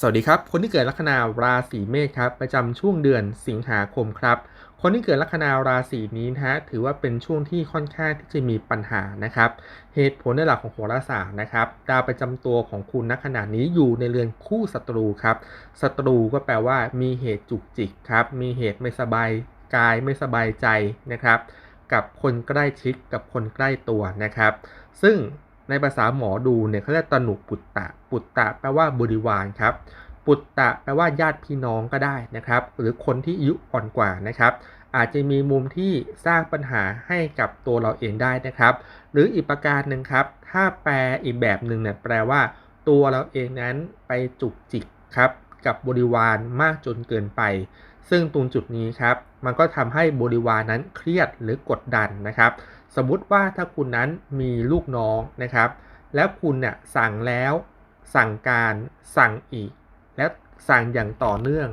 สวัสดีครับ คนที่เกิดลัคนาราศีเมษครับ ประจำช่วงเดือนสิงหาคมครับ คนที่เกิดลัคนาราศีนี้นะฮะถือว่าเป็นช่วงที่ค่อนข้างที่จะมีปัญหานะครับ เหตุผลในหลักของโหราศาสตร์นะครับดาวประจำตัวของคุณณขณะนี้อยู่ในเรือนคู่ศัตรูครับศัตรูก็แปลว่ามีเหตุจุกจิกครับ มีเหตุไม่สบายกายไม่สบายใจนะครับ กับคนใกล้ชิดกับคนใกล้ตัวนะครับ ซึ่ง ในภาษาหมอดูเนี่ยเขาเรียกตนุปุตตะ ปุตตะแปลว่าบริวารครับ ปุตตะแปลว่าญาติพี่น้องก็ได้นะครับ หรือคนที่อายุอ่อนกว่านะครับ อาจจะมีมุมที่สร้างปัญหาให้กับตัวเราเองได้นะครับ หรืออีกประการหนึ่งครับ ถ้าแปลอีกแบบหนึ่งเนี่ยแปลว่า ตัวเราเองนั้นไปจุกจิกครับ กับบริวารมากจนเกินไป ซึ่งตรงจุดนี้ครับมันก็ทำให้บริวารนั้นเครียดหรือกดดันนะครับ สมมุติว่าถ้าคุณนั้นมีลูกน้องนะครับ แล้วคุณเนี่ยสั่งแล้วสั่งการสั่งอีก และสั่งอย่างต่อเนื่อง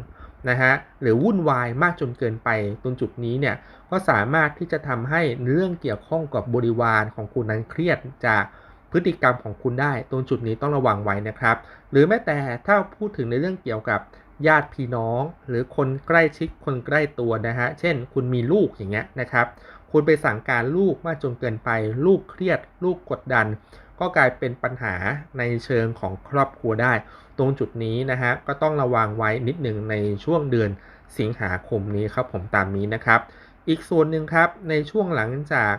นะฮะหรือวุ่นวายมากจนเกินไปตรงจุดนี้เนี่ยก็สามารถที่จะทำให้เรื่องเกี่ยวข้องกับบริวารของคุณนั้นเครียดจาก พฤติกรรมของคุณได้ ตรงจุดนี้ต้องระวังไว้นะครับ หรือแม้แต่ถ้าพูดถึงในเรื่องเกี่ยวกับญาติพี่น้อง หรือคนใกล้ชิดคนใกล้ตัวนะฮะ เช่น คุณมีลูกอย่างเงี้ยนะครับ คุณไปสั่งการลูกมากจนเกินไป ลูกเครียด ลูกกดดัน ก็กลายเป็นปัญหาในเชิงของครอบครัวได้ ตรงจุดนี้นะฮะก็ต้องระวังไว้นิดหนึ่งในช่วงเดือนสิงหาคมนี้ครับผมตามนี้นะครับ อีกส่วนหนึ่งครับในช่วงหลังจาก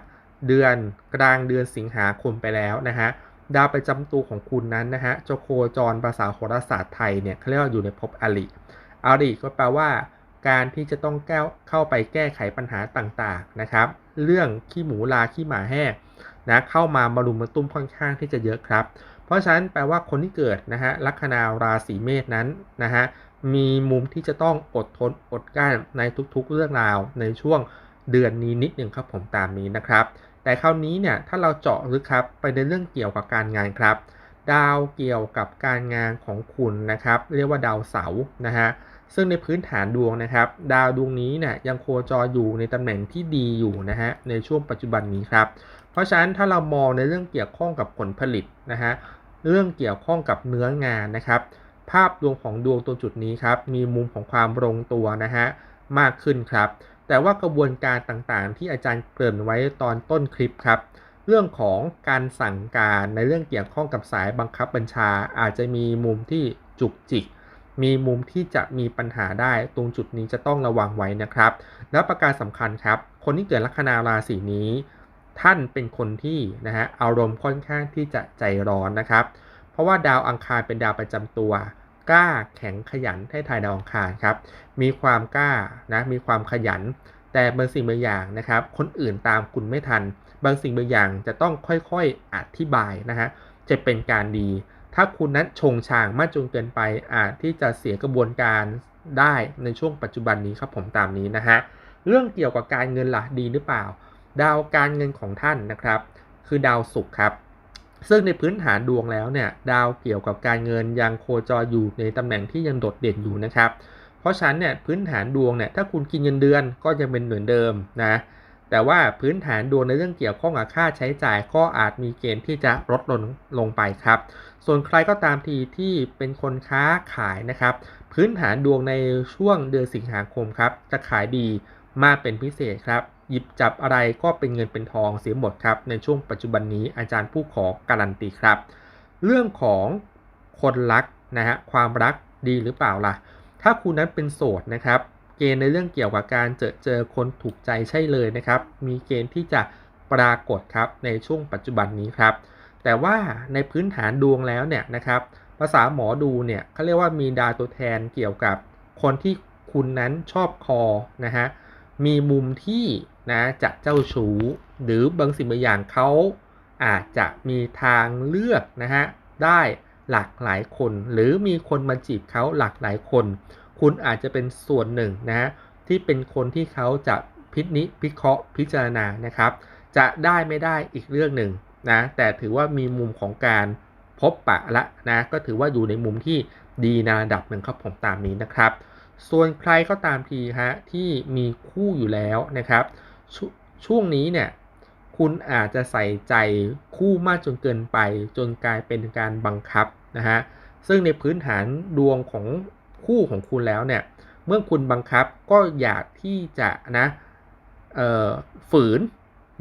เดือนกลางเดือนสิงหาคมไปแล้วนะฮะดาวประจำตัวของคุณนั้นนะฮะจะโคจรภาษาโหราศาสตร์ไทยเนี่ยเขาเรียกว่าอยู่ในภพอริอริก็แปลว่า การที่จะต้องแก้เข้าไปแก้ไขปัญหาต่างๆนะครับ เรื่องขี้หมูลาขี้หมาแห้นะเข้ามามารุมมาตุ้มค่อนข้างที่จะเยอะครับ เพราะฉะนั้นแปลว่าคนที่เกิดนะฮะลัคนาราศีเมษนั้นนะฮะมีมุมที่จะต้องอดทนอดกลั้นในทุกๆเรื่องราวในช่วงเดือนนี้นิดหนึ่งครับผมตามนี้นะครับ แต่คราวนี้เนี่ยถ้าเราเจาะลึกครับไปในเรื่องเกี่ยวกับการงานครับ ดาวเกี่ยวกับการงานของคุณนะครับ เรียกว่าดาวเสาร์นะฮะซึ่งในพื้นฐานดวงนะครับ ดาวดวงนี้เนี่ยยังโคจรอยู่ในตำแหน่งที่ดีอยู่นะฮะในช่วงปัจจุบันนี้ครับ เพราะฉะนั้นถ้าเรามองในเรื่องเกี่ยวข้องกับผลผลิตนะฮะเรื่องเกี่ยวข้องกับเนื้องานนะครับ ภาพดวงของดวงตัวจุดนี้ครับมีมุมของความลงตัวนะฮะมากขึ้นครับ แต่ว่ากระบวนการต่างๆ ที่อาจารย์เกริ่นไว้ตอนต้นคลิปครับ เรื่องของการสั่งการในเรื่องเกี่ยวข้องกับสายบังคับบัญชา อาจจะมีมุมที่จุกจิก มีมุมที่จะมีปัญหาได้ตรงจุดนี้จะต้องระวังไว้นะครับ และประการสำคัญครับ คนที่เกิดลัคนาราศีนี้ ท่านเป็นคนที่นะฮะอารมณ์ค่อนข้างที่จะใจร้อนนะครับ เพราะว่าดาวอังคารเป็นดาวประจำตัว กล้าแข็งขยันให้ทายดาวอังคารครับ มีความกล้านะ มีความขยัน แต่บางสิ่งบางอย่างนะครับ คนอื่นตามคุณไม่ทัน บางสิ่งบางอย่างจะต้องค่อยๆอธิบายนะฮะ จะเป็นการดี ถ้าคุณนั้นชงช่างมากจนเกินไป อาจที่จะเสียกระบวนการได้ในช่วงปัจจุบันนี้ครับผมตามนี้นะฮะ เรื่องเกี่ยวกับการเงินล่ะดีหรือเปล่า ดาวการเงินของท่านนะครับ คือดาวศุกร์ครับ ซึ่งในพื้นฐานดวงแล้วเนี่ยดาวเกี่ยวกับการเงินยังโคจรอยู่ในตำแหน่งที่ยังโดดเด่นอยู่นะครับ เพราะฉะนั้นเนี่ยพื้นฐานดวงเนี่ยถ้าคุณกินเงินเดือนก็ยังเป็นเหมือนเดิมนะแต่ว่าพื้นฐานดวงในเรื่องเกี่ยวข้องกับค่าใช้จ่ายก็อาจมีเกณฑ์ที่จะลดลงลงไปครับ ส่วนใครก็ตามทีที่เป็นคนค้าขายนะครับ พื้นฐานดวงในช่วงเดือนสิงหาคมครับ จะขายดีมากเป็นพิเศษครับ หยิบจับอะไรก็เป็นเงินเป็นทองเสียหมดครับ ในช่วงปัจจุบันนี้อาจารย์ผู้ขอการันตีครับ เรื่องของคนรักนะฮะความรักดีหรือเปล่าล่ะ ถ้าคุณนั้นเป็นโสดนะครับ เกณฑ์ในเรื่องเกี่ยวกับการเจอเจอคนถูกใจใช่เลยนะครับ มีเกณฑ์ที่จะปรากฏครับในช่วงปัจจุบันนี้ครับ แต่ว่าในพื้นฐานดวงแล้วเนี่ยนะครับ ภาษาหมอดูเนี่ยเขาเรียกว่ามีดาวตัวแทนเกี่ยวกับคนที่คุณนั้นชอบคอนะฮะมีมุมที่นะจะเจ้าชู้หรือบางสิ่งบางอย่างเขาอาจจะมีทางเลือกนะฮะได้หลากหลายคน หรือมีคนมาจีบเขาหลากหลายคน คุณอาจจะเป็นส่วนหนึ่งนะฮะที่เป็นคนที่เขาจะพินิพิเคราะห์พิจารณานะครับ จะได้ไม่ได้อีกเรื่องหนึ่งนะแต่ถือว่ามีมุมของการ พบปะละนะก็ถือว่าอยู่ในมุมที่ดีในระดับหนึ่งครับผมตามนี้นะครับ ส่วนใครก็ตามทีฮะที่มีคู่อยู่แล้วนะครับชช่วงนี้เนี่ยคุณอาจจะใส่ใจคู่มากจนเกินไป จนกลายเป็นการบังคับนะฮะซึ่งในพื้นฐานดวงของคู่ของคุณแล้วเนี่ยเมื่อคุณบังคับก็อยากที่จะนะฝืน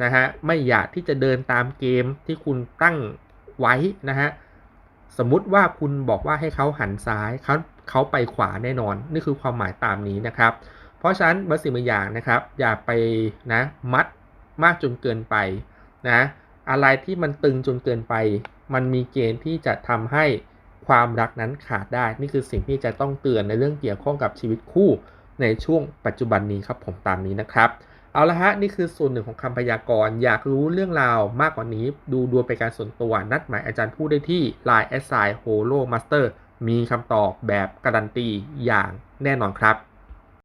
นะฮะไม่อยากที่จะเดินตามเกมที่คุณตั้ง ไว้นะฮะสมมุติว่าคุณบอกว่าให้เขาหันซ้ายเขาเขาไปขวาแน่นอน นี่คือความหมายตามนี้นะครับ เพราะฉะนั้นบางสิ่งบางอย่างนะครับ อย่าไปนะมัดมากจนเกินไปนะอะไรที่มันตึงจนเกินไป มันมีเกณฑ์ที่จะทำให้ความรักนั้นขาดได้ นี่คือสิ่งที่จะต้องเตือนในเรื่องเกี่ยวข้องกับชีวิตคู่ในช่วงปัจจุบันนี้ครับผมตามนี้นะครับ เอาละฮะ นี่คือส่วนหนึ่งของคำพยากรณ์อยากรู้เรื่องราวมากกว่านี้ ดูดวงเป็นการส่วนตัว นัดหมายอาจารย์พูดได้ที่ Line s i h o l o Master มีคำตอบแบบการันตีอย่างแน่นอนครับ